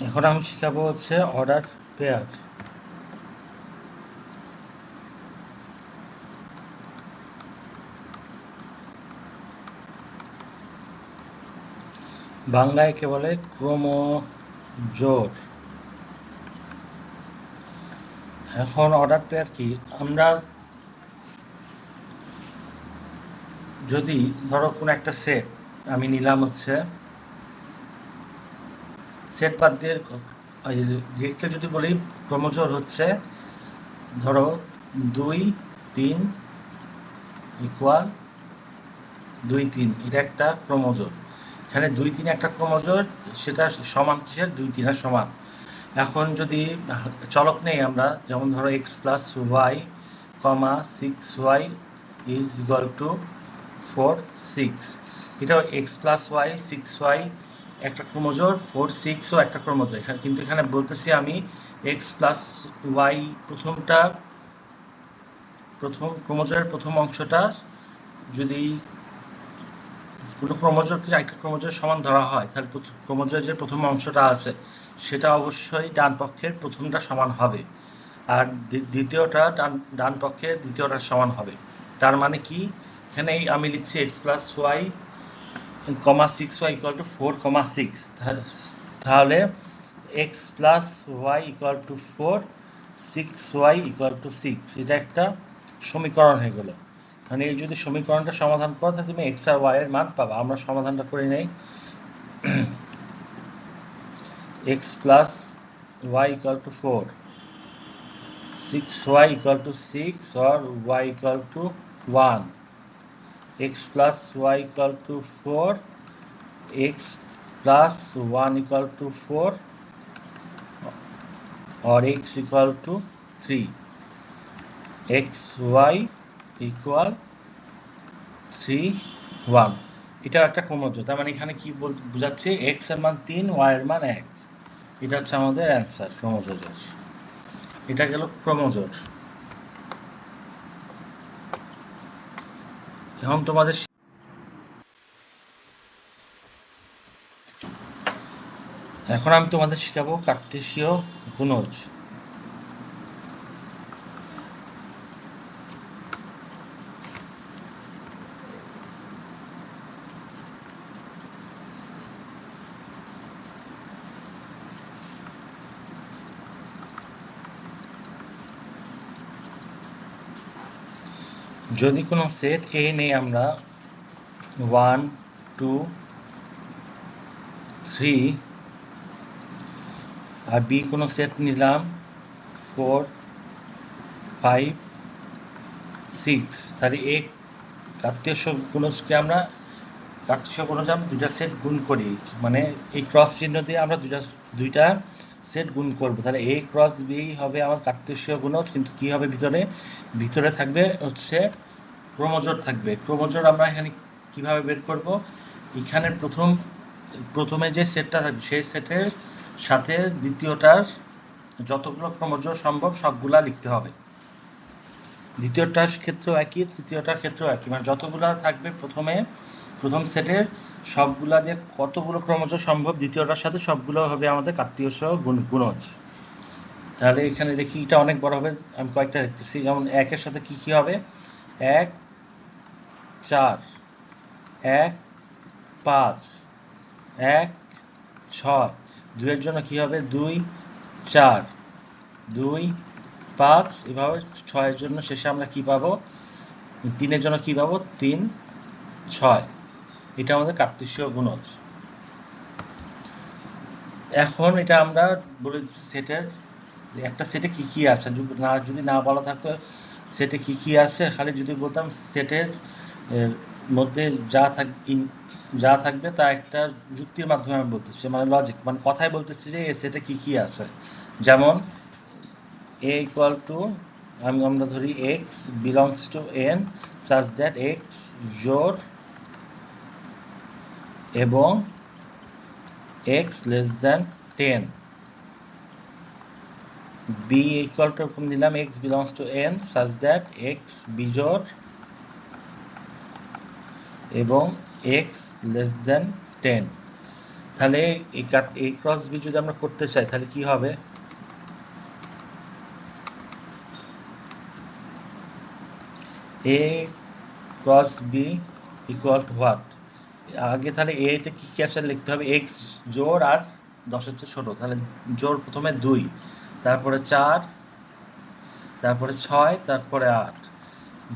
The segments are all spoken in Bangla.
এখন আমি শিখাবো হচ্ছে অর্ডার পেয়ার। বাংলায় কে বলে? ক্রোমোজোর। এখন অর্ডার পেয়ার কি? আমরা যদি ধরো কোনো একটা সেট আমি নিলাম হচ্ছে সেট বাদ দিয়ে ডিরেক্টলি যদি বলি ক্রমজোর হচ্ছে, ধরো দুই, তিন ইকুয়াল দুই, তিন। এটা একটা ক্রমজোর এখানে দুই, তিন একটা ক্রমজোর সেটা সমান কিসের? দুই তিনের সমান। এখন যদি চলক নেই আমরা, যেমন ধরো x plus y comma six y is equal to four six এটা x plus y six y একটা ক্রোমোজোর, ফোর সিক্সও একটা ক্রোমোজোর। এখানে কিন্তু এখানে বলতেছি আমি এক্স প্লাস ওয়াই প্রথমটা, প্রথম ক্রোমোজোরের প্রথম অংশটা যদি কোনো ক্রোমোজোরকে একটা ক্রোমোজোর সমান ধরা হয়, তাহলে ক্রোমোজোরের যে প্রথম অংশটা আছে, সেটা অবশ্যই ডান পক্ষের প্রথমটা সমান হবে। আর দ্বিতীয়টা ডান ডান পক্ষের দ্বিতীয়টা সমান হবে। তার মানে কি? এখানে আমি লিখছি x plus y comma six y equal to four comma six তাহলে x plus y equal to four six y equal to six এটা একটা সমীকরণ হয়ে গেল। মানে এই যদি সমীকরণটা সমাধান করো, তাহলে তুমি এক্স আর ওয়াই এর মান পাবা। আমরা সমাধানটা করে নেই। X plus y equal to four six y equal to six or y equal to one x plus y equal to 4 x plus 1 equal to 4 or x equal to 3 x y equal 3 1 এটা একটা ক্রমযোগ তার মানে এখানে কি বোঝাচ্ছে x এর মান 3 y এর মান 1 এটা হচ্ছে আমাদের অ্যান্সার ক্রমযোগের এটা গেল ক্রমযোগ এখন তোমাদের এখন আমি তোমাদের শিখাবো কার্তেশীয় গুণজ। যদি কোনো সেট এ নেই, আমরা ওয়ান টু থ্রি আর বি কোনো সেট নিলাম ফোর ফাইভ সিক্স তাহলে এ কার্তীয় গুণজকে আমরা কার্তীয় গুণজ আমরা দুইটা সেট গুণ করি। মানে এই ক্রস চিহ্ন দিয়ে আমরা দুইটা দুইটা সেট গুণ করব। তাহলে এ ক্রস বি হবে আমার কার্তেশীয় গুণজ কিন্তু কি হবে ভিতরে? ভিতরে থাকবে হচ্ছে ক্রোমোজোর থাকবে। ক্রোমোজোর আমরা এখানে কীভাবে বের করব? এখানে প্রথম, প্রথমে যে সেটটা থাকবে, সেই সেটের সাথে দ্বিতীয়টার যতগুলো ক্রোমোজোর সম্ভব সবগুলা লিখতে হবে। দ্বিতীয়টার ক্ষেত্রেও একই, তৃতীয়টার ক্ষেত্রেও একই। মানে যতগুলো থাকবে প্রথমে, প্রথম সেটের সবগুলা দিয়ে কতগুলো ক্রমজ সম্ভব, দ্বিতীয়টার সাথে সবগুলো হবে আমাদের কার্তীয় সহ গুণজ। তাহলে এখানে দেখি এটা অনেক বড় হবে, আমি কয়েকটা দেখতেছি। যেমন একের সাথে কি কি হবে? এক চার, এক, পাঁচ, এক, ছয়। দুইয়ের জন্য কি হবে? দুই, চার। দুই, পাঁচ, এভাবে ছয়ের জন্য শেষে আমরা কি পাবো? তিনের জন্য কি পাবো? তিন, ছয়। এটা আমাদের কার্তেশীয় গুণজ। এখন এটা আমরা বলে দিচ্ছি সেটের একটা সেটে কি কি আছে? না, যদি না বলা থাকতো সেটে কি কি আছে? খালি যদি বলতাম সেটের মধ্যে যা থাক যা থাকবে তা একটা যুক্তির মাধ্যমে আমি বলতেছি। মানে লজিক মানে কথাই বলতেছি যে এ সেটে কি কি আছে। যেমন এ ইকুয়াল টু আমি আমরা ধরি x belongs to N such that x জোর এবং x less than ten B equal to দিলাম x belongs to N such that x বিজোর এবং এক্স লেস দেন টেন তাহলে এই কাট এ ক্রস বি যদি আমরা করতে চাই, তাহলে কি হবে? A cross B equal to what আগে তাহলে এ তে কি কি আসলে লিখতে হবে? এক্স জোর আর দশের চেয়ে ছোট। তাহলে জোর প্রথমে দুই, তারপরে চার, তারপরে ছয়, তারপরে আট।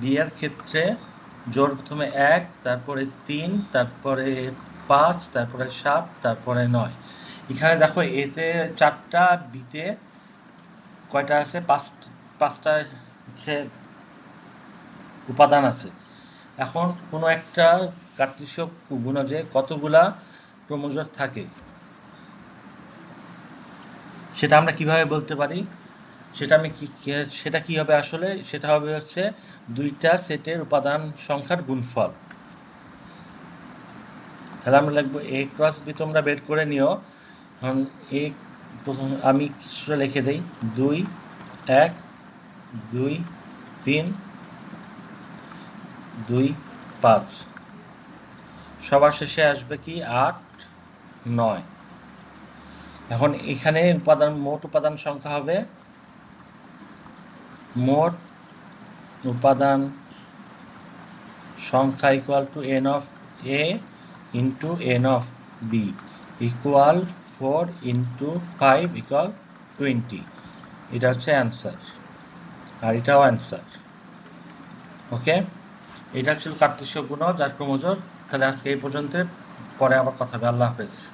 বি এর ক্ষেত্রে জোর প্রথমে এক, তারপরে তিন, তারপরে পাঁচ, তারপরে সাত, তারপরে নয়। এখানে দেখো, এতে চারটা বিতে কয়টা আছে? পাঁচ, পাঁচটা হচ্ছে উপাদান আছে। এখন কোনো একটা কার্তিস্য কতগুলা ক্রোমোজোম থাকে, সেটা আমরা কীভাবে বলতে পারি? সেটা আমি কি সেটা কি হবে আসলে? সেটা হবে হচ্ছে দুইটা সেটের উপাদান সংখ্যার গুণফল। তাহলে আমরা লিখব এ ক্রস বি তোমরা বের করে নিও। এখন এ প্রথম আমি কিছুটা লিখে দেই। দুই, এক, দুই, তিন, দুই, পাঁচ। সবার শেষে আসবে কি? আট, নয়। এখন এখানে উপাদান মোট উপাদান সংখ্যা হবে মোট উপাদান সংখ্যা equal to n of A into n of B equal four into five equal twenty এটা হচ্ছে অ্যান্সার আর এটাও অ্যান্সার ওকে এটা ছিল কার্তিস্য গুণ যার ক্রমজোর। তাহলে আজকে এই পর্যন্ত, পরে আবার কথা হবে। আল্লাহ হাফেজ।